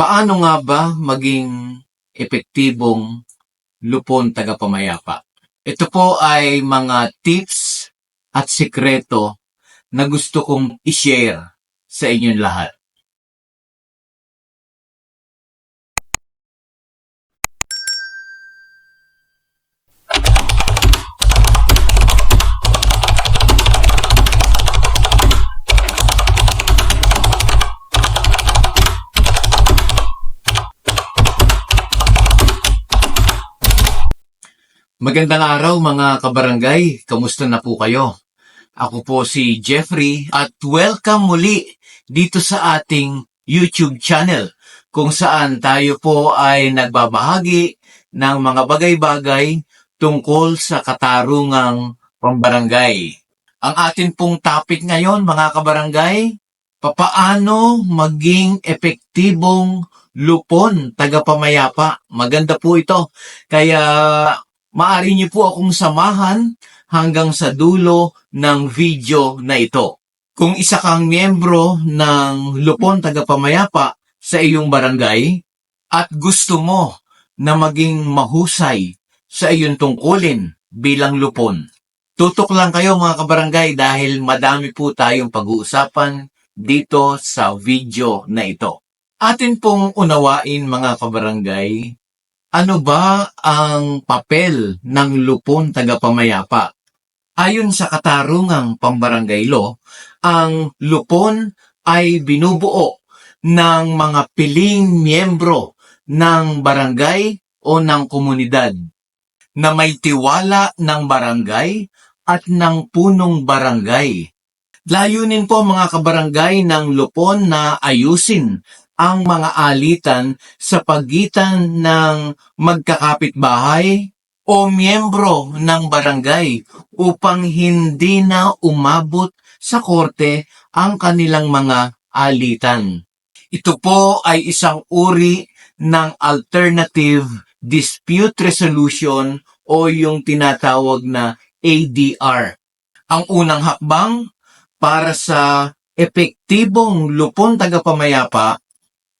Paano nga ba maging epektibong lupon tagapamayapa? Ito po ay mga tips at sikreto na gusto kong i-share sa inyong lahat. Magandang araw mga kabarangay, kamusta na po kayo? Ako po si Jeffrey at welcome muli dito sa ating YouTube channel kung saan tayo po ay nagbabahagi ng mga bagay-bagay tungkol sa katarungang pambarangay. Ang atin pong topic ngayon mga kabarangay, papaano maging epektibong lupon tagapamayapa. Maganda po ito. Kaya maaari niyo po akong samahan hanggang sa dulo ng video na ito. Kung isa kang miyembro ng Lupon Tagapamayapa sa iyong barangay at gusto mo na maging mahusay sa iyong tungkulin bilang lupon, tutok lang kayo mga kabarangay dahil madami po tayong pag-uusapan dito sa video na ito. Atin pong unawain mga kabarangay ano ba ang papel ng lupon tagapamayapa? Ayon sa katarungang pambarangay law, ang lupon ay binubuo ng mga piling miyembro ng barangay o ng komunidad na may tiwala ng barangay at ng punong barangay. Layunin po mga kabarangay ng lupon na ayusin ang mga alitan sa pagitan ng magkakapitbahay o miyembro ng barangay upang hindi na umabot sa korte ang kanilang mga alitan. Ito po ay isang uri ng alternative dispute resolution o yung tinatawag na ADR. Ang unang hakbang para sa epektibong lupon tagapamayapa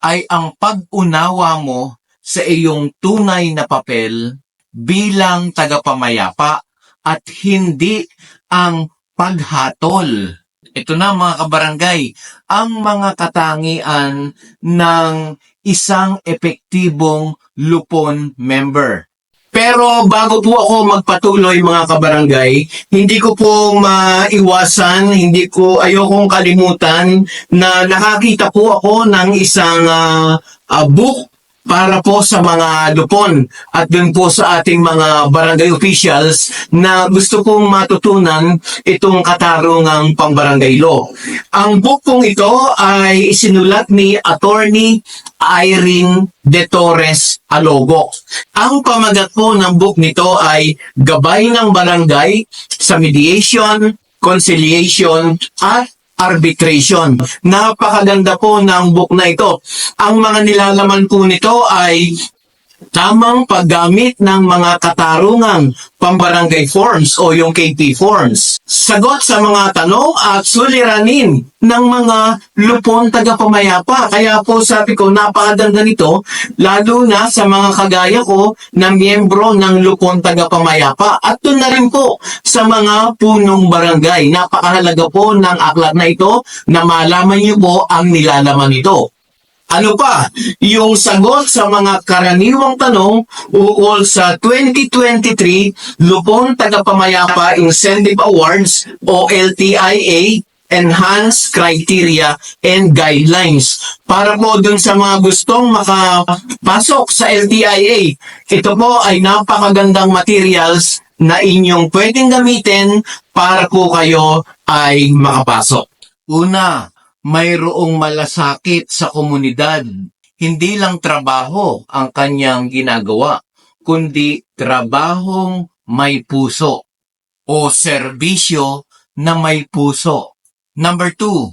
ay ang pag-unawa mo sa iyong tunay na papel bilang tagapamayapa at hindi ang paghatol. Ito na mga kabarangay, ang mga katangian ng isang epektibong lupon member. Pero bago po ako magpatuloy mga kabarangay, hindi ko po maiwasan, hindi ko ayokong kalimutan na nakakita po ako ng isang ah, ah, book para po sa mga lupon at dun po sa ating mga barangay officials na gusto kong matutunan itong katarungang pambarangay law. Ang book pong ito ay isinulat ni Attorney Irene De Torres Alogo. Ang pamagat po ng book nito ay Gabay ng Barangay sa Mediation, Conciliation at arbitration. Napakaganda po ng book na ito. Ang mga nilalaman po nito ay tamang paggamit ng mga katarungang pambarangay forms o yung KP forms. Sagot sa mga tanong at suliranin ng mga lupon tagapamayapa. Kaya po sabi ko, napakaganda nito, lalo na sa mga kagaya ko na miyembro ng lupon tagapamayapa. At doon na rin po sa mga punong barangay. Napakahalaga po ng aklat na ito na malaman niyo po ang nilalaman nito. Ano pa? Yung sagot sa mga karaniwang tanong ukol sa 2023 Lupon Tagapamayapa Incentive Awards o LTIA Enhanced Criteria and Guidelines. Para po dun sa mga gustong makapasok sa LTIA, ito po ay napakagandang materials na inyong pwedeng gamitin para po kayo ay makapasok. Una, mayroong malasakit sa komunidad. Hindi lang trabaho ang kanyang ginagawa, kundi trabahong may puso o serbisyo na may puso. Number two,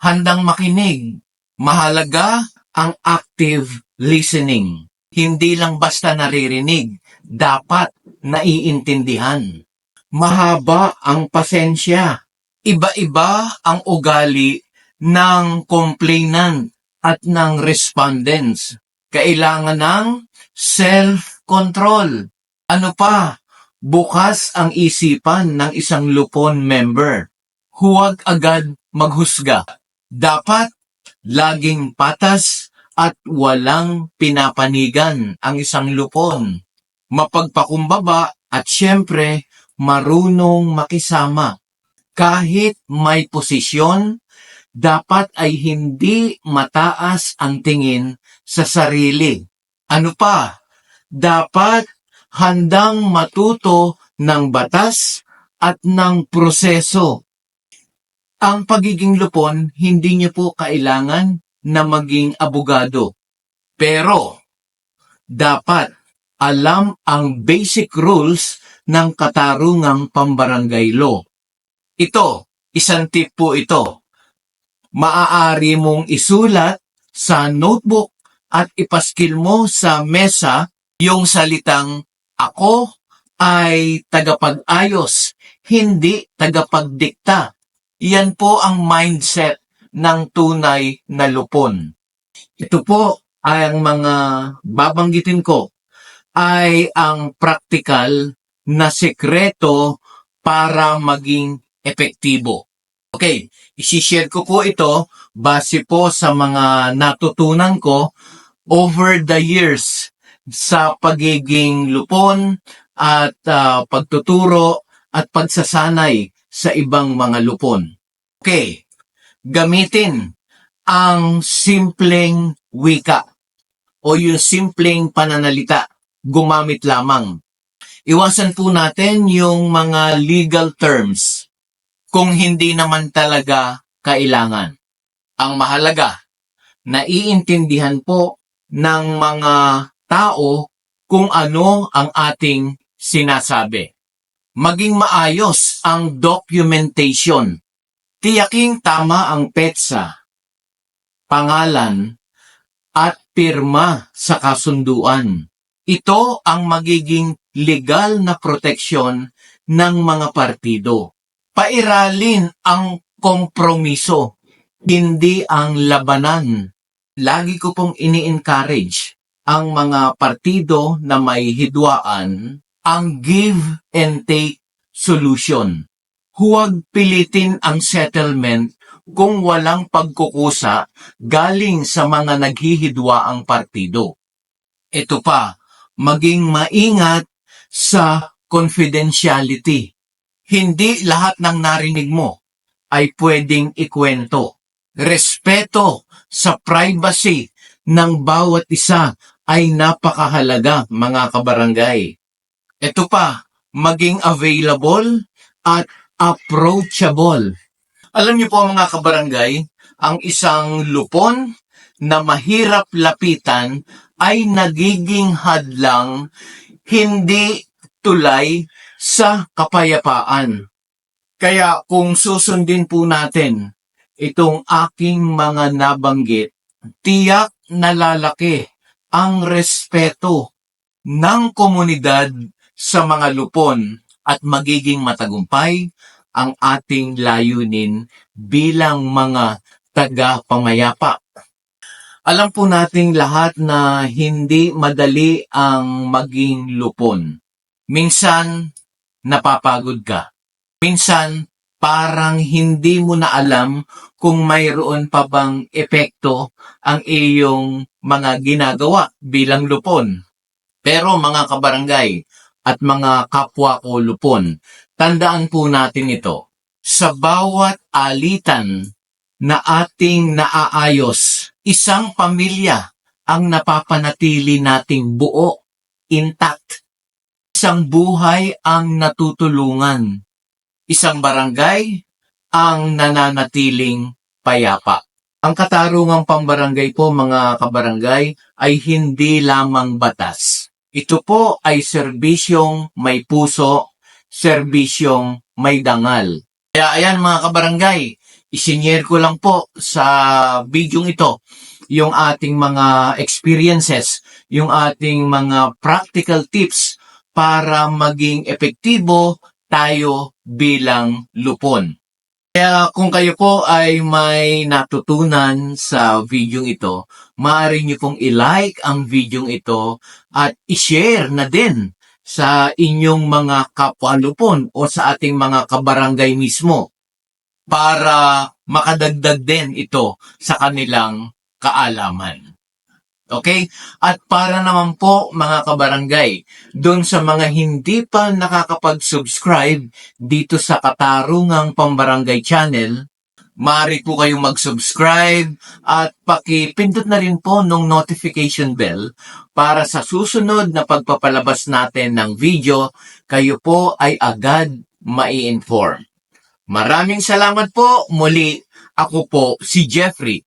handang makinig. Mahalaga ang active listening. Hindi lang basta naririnig, dapat naiintindihan. Mahaba ang pasensya. Iba-iba ang ugali ng complainant at ng respondents. Kailangan ng self-control. Ano pa? Bukas ang isipan ng isang lupon member. Huwag agad maghusga. Dapat laging patas at walang pinapanigan ang isang lupon. Mapagpakumbaba at syempre marunong makisama. Kahit may posisyon, dapat ay hindi mataas ang tingin sa sarili. Ano pa? Dapat handang matuto ng batas at ng proseso. Ang pagiging lupon, hindi niyo po kailangan na maging abogado. Pero, dapat alam ang basic rules ng katarungang pambarangay law. Ito, isang tip po ito. Maaari mong isulat sa notebook at ipaskil mo sa mesa yung salitang ako ay tagapag-ayos, hindi tagapagdikta. Yan po ang mindset ng tunay na lupon. Ito po ay ang mga babanggitin ko ay ang praktikal na sekreto para maging epektibo. Okay, isishare ko po ito base po sa mga natutunan ko over the years sa pagiging lupon at ah, pagtuturo at pagsasanay sa ibang mga lupon. Okay, gamitin ang simpleng wika o yung simpleng pananalita. Gumamit lamang. Iwasan po natin yung mga legal terms kung hindi naman talaga kailangan. Ang mahalaga, naiintindihan po ng mga tao kung ano ang ating sinasabi. Maging maayos ang documentation. Tiyaking tama ang petsa, pangalan, at pirma sa kasunduan. Ito ang magiging legal na proteksyon ng mga partido. Pairalin ang kompromiso, hindi ang labanan. Lagi ko pong ini-encourage ang mga partido na may hidwaan ang give and take solution. Huwag pilitin ang settlement kung walang pagkukusa galing sa mga naghihidwa ang partido. Ito pa, maging maingat sa confidentiality. Hindi lahat ng narinig mo ay pwedeng ikwento. Respeto sa privacy ng bawat isa ay napakahalaga mga kabarangay. Ito pa, maging available at approachable. Alam niyo po mga kabarangay, ang isang lupon na mahirap lapitan ay nagiging hadlang hindi tulay sa kapayapaan. Kaya kung susundin po natin itong aking mga nabanggit, tiyak na lalaki ang respeto ng komunidad sa mga lupon at magiging matagumpay ang ating layunin bilang mga taga-pamayapa. Alam po nating lahat na hindi madali ang maging lupon. Minsan, napapagod ka. Minsan, parang hindi mo na alam kung mayroon pa bang epekto ang iyong mga ginagawa bilang lupon. Pero mga kabarangay at mga kapwa ko lupon, tandaan po natin ito. Sa bawat alitan na ating naaayos, isang pamilya ang napapanatili nating buo, intact. Isang buhay ang natutulungan. Isang barangay ang nananatiling payapa. Ang katarungang pambarangay po mga kabarangay ay hindi lamang batas. Ito po ay serbisyong may puso, serbisyong may dangal. Kaya ayan mga kabarangay, isinyer ko lang po sa bidyong ito yung ating mga experiences, yung ating mga practical tips para maging epektibo tayo bilang lupon. Kaya kung kayo po ay may natutunan sa video ito, maaari niyo pong i-like ang video ito at i-share na din sa inyong mga kapwalupon o sa ating mga kabarangay mismo para makadagdag din ito sa kanilang kaalaman. Okay? At para naman po mga kabarangay, doon sa mga hindi pa nakakapag-subscribe dito sa Katarungang Pambarangay Channel, maaari po kayong mag-subscribe at pakipindot na rin po ng notification bell para sa susunod na pagpapalabas natin ng video, kayo po ay agad mai-inform. Maraming salamat po muli. Ako po si Jeffrey